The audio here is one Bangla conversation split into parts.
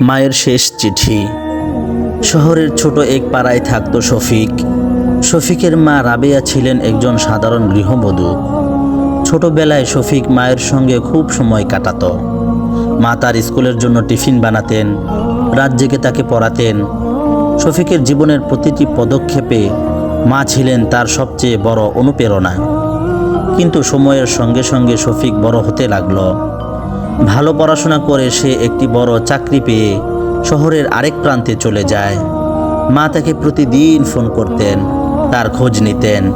মায়ের শেষ চিঠি। শহরের ছোট এক পাড়ায় থাকত শফিক। শফিকের মা রাবেয়া ছিলেন একজন সাধারণ গৃহবধূ। ছোটবেলায় শফিক মায়ের সঙ্গে খুব সময় কাটাত। মা তার স্কুলের জন্য টিফিন বানাতেন, রাত জেগে তাকে পড়াতেন। শফিকের জীবনের প্রতিটি পদক্ষেপে মা ছিলেন তার সবচেয়ে বড় অনুপ্রেরণা। কিন্তু সময়ের সঙ্গে সঙ্গে শফিক বড় হতে লাগল। ভালো পড়াশোনা করে সে একটি বড় চাকরি পেয়ে শহরের আরেক প্রান্তে চলে যায়। মা তাকে প্রতিদিন ফোন করতেন, তার খোঁজ নিতেন।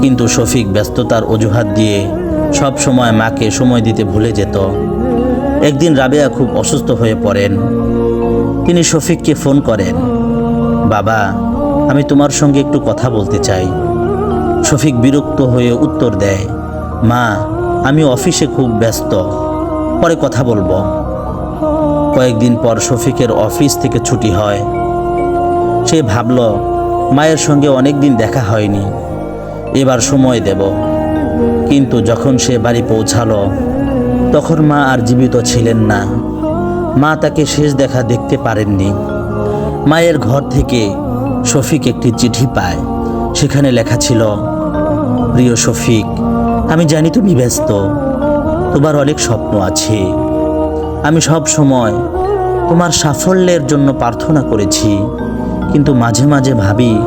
কিন্তু শফিক ব্যস্ততার অজুহাত দিয়ে সব সময় মাকে সময় দিতে ভুলে যেত। একদিন রাবেয়া খুব অসুস্থ হয়ে পড়েন। তিনি শফিককে ফোন করেন, বাবা, আমি তোমার সঙ্গে একটু কথা বলতে চাই। শফিক বিরক্ত হয়ে উত্তর দেয়, মা, আমি অফিসে খুব ব্যস্ত। পরে কথা বলব। কয়েকদিন পর শফিকের অফিস থেকে ছুটি হয়। সে ভাবল, মায়ের সঙ্গে অনেক দিন দেখা হয়নি। এবার সময় দেব। কিন্তু যখন সে বাড়ি পৌঁছালো, তখন মা আর জীবিত ছিলেন না। মা তাকে শেষ দেখা দেখতে পারেননি। মায়ের ঘর থেকে শফিক একটি চিঠি পায়। সেখানে লেখা ছিল, প্রিয় শফিক, আমি জানি তুমি ব্যস্ত। তোমার অনেক স্বপ্ন আছে। আমি সব সময় তোমার সাফল্যের জন্য প্রার্থনা করেছি। কিন্তু মাঝে মাঝে ভাবি,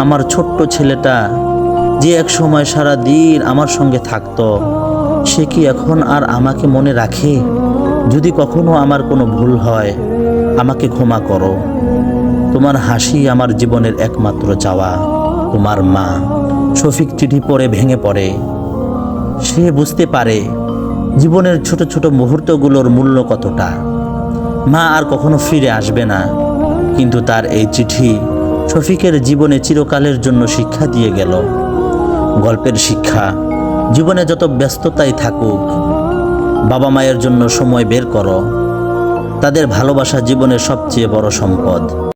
আমার ছোট্ট ছেলেটা যে এক সময় সারা দিন আমার সঙ্গে থাকত, সে কি এখন আর আমাকে মনে রাখে? যদি কখনো আমার কোনো ভুল হয়, আমাকে ক্ষমা করো। তোমার হাসি আমার জীবনের একমাত্র চাওয়া, তোমার মা। শফিক চিঠি পড়ে, ভেঙে পড়ে। সে বুঝতে পারে জীবনের ছোট ছোট মুহূর্তগুলোর মূল্য কতটা? মা আর কখনো ফিরে আসবে না, কিন্তু তার এই চিঠি শফিকের জীবনে চিরকালের জন্য শিক্ষা দিয়ে গেল। গল্পের শিক্ষা, জীবনে যত ব্যস্ততাই থাকুক, বাবা মায়ের জন্য সময় বের করো। তাদের ভালোবাসা জীবনের সবচেয়ে বড় সম্পদ।